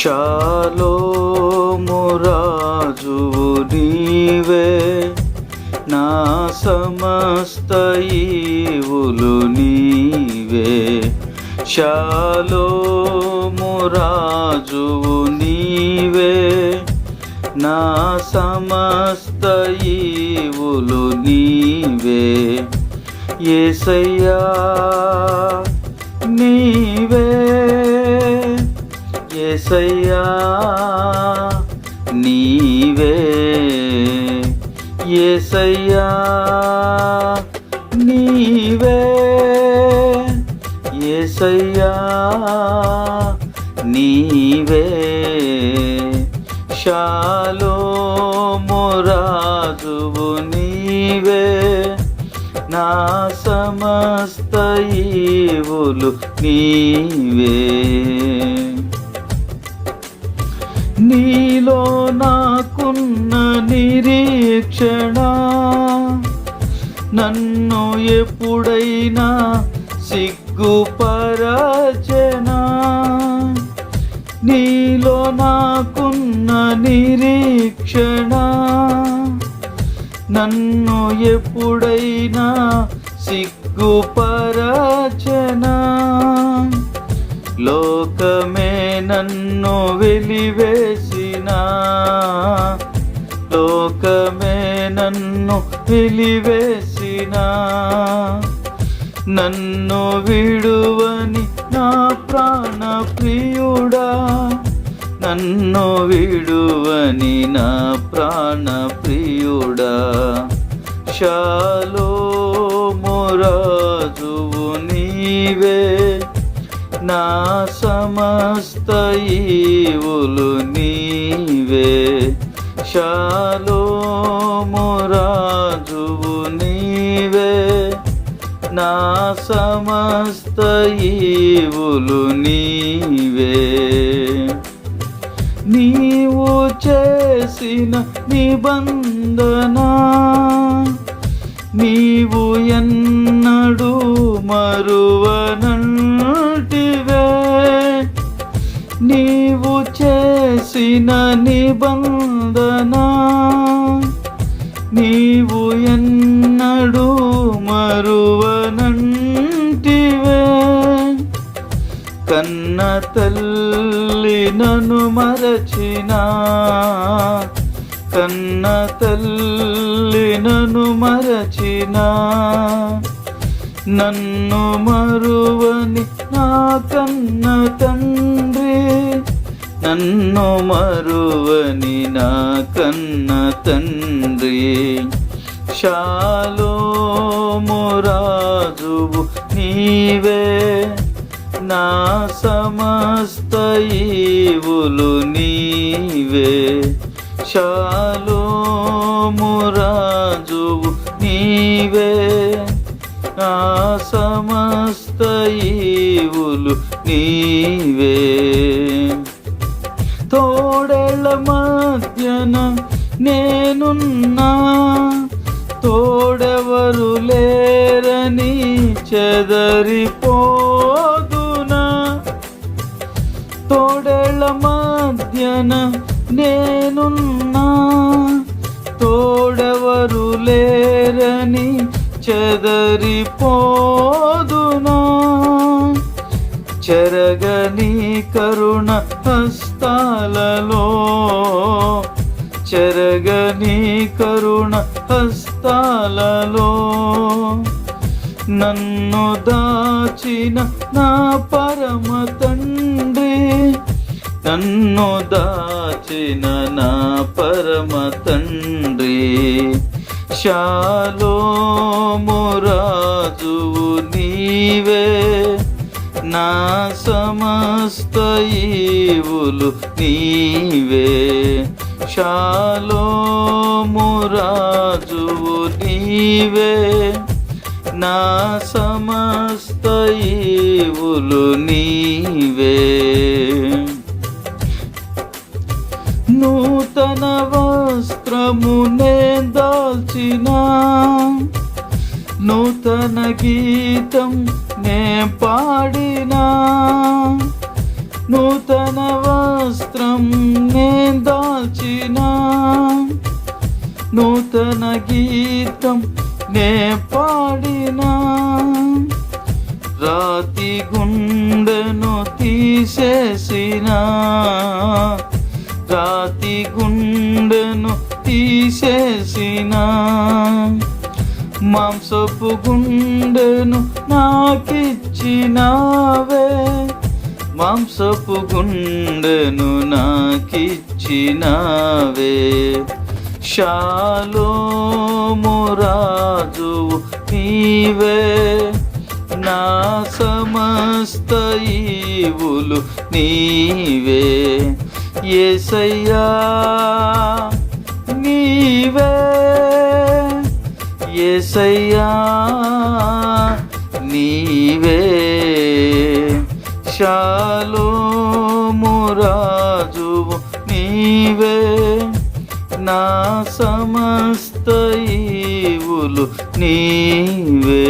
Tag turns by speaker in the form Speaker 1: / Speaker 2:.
Speaker 1: శాలోమురాజువు నీవే. నా సమస్త ఈవులు నీవే. శాలోమురాజువు నీవే. నా సమస్త ఈవులు నీవే. ఏసయ్యా నీవే. ఏసయ్యా నీవే ఏసయ్యా నీవే ఏసయ్యా నీవే శాలో మురాజువు నీవే నా సమస్త ఈవులు నీవే. నీలో నాకున్న నిరీక్షణ. నన్ను ఎప్పుడైనా సిగ్గుపరచనా. నీలో నాకున్న నిరీక్షణ. నన్ను ఎప్పుడైనా సిగ్గుపరచనా. లోకమే నన్ను వెలివేసిన. లోకమే నన్ను వెలివేసిన. నన్ను విడువని నా ప్రాణ ప్రియుడా. నన్ను విడువని నా ప్రాణ ప్రియుడా. శాలో మురా నా సమస్త ఈవులు నీవే. శాలో మురాజువు నీవే. నా సమస్త ఈవులు నీవే. నీవు చేసిన నిబంధన నీవు ఎన్నడూ మరువనంటివే నీవు చేసిన నిబంధన నీవు ఎన్నడూ మరువనంటివే. కన్న తల్లి నన్ను మరచిన కన్న తల్లి నన్ను మరచినా. నన్ను మరువని నా కన్న తండ్రి. నన్ను మరువని నా కన్న తండ్రి. శాలో మురాజువు నీవే. నా సమస్త ఈవులు నీవే. శాలో మురాజువు నీవే. నా సమస్త ఈవులు నీవే. తోడేళ్ళ మధ్యన నేనున్నా తోడెవరు లేరని చెదరిపోదునా? తోడేళ్ళ మధ్యన నేనున్నా తోడెవరు లేరని చెదరిపోదునా? చెరగని కరుణ హస్తాలలో చెరగని కరుణ హస్తాలలో నన్ను దాచిన నా పరమ తండ్రి నన్ను దాచిన నా పరమ తండ్రి. శాలో మురాజువు నీవే. నా సమస్త ఈవులు నీవే. శాలో మురాజువు నీవే. నా సమస్త ఈవులు నీవే. నూతన వస్త్రమునే దాల్చిన నూతన గీతం నే పాడినా నూతన వస్త్రం నే దాల్చిన నూతన గీతం నే పాడినా రాతి గుండెను తీసేసిన రాతి గుండె చేసిన. మాంసపు గుండెను నాకిచ్చినావే. మాంసపు గుండెను నాకిచ్చినావే. శాలోము రాజు నీవే. నా సమస్త ఈవులు నీవే. ఏసయ్యా ఏసయ్యా నీవే శాలో మురాజువు నీవే నా సమస్త ఈవులు నీవే.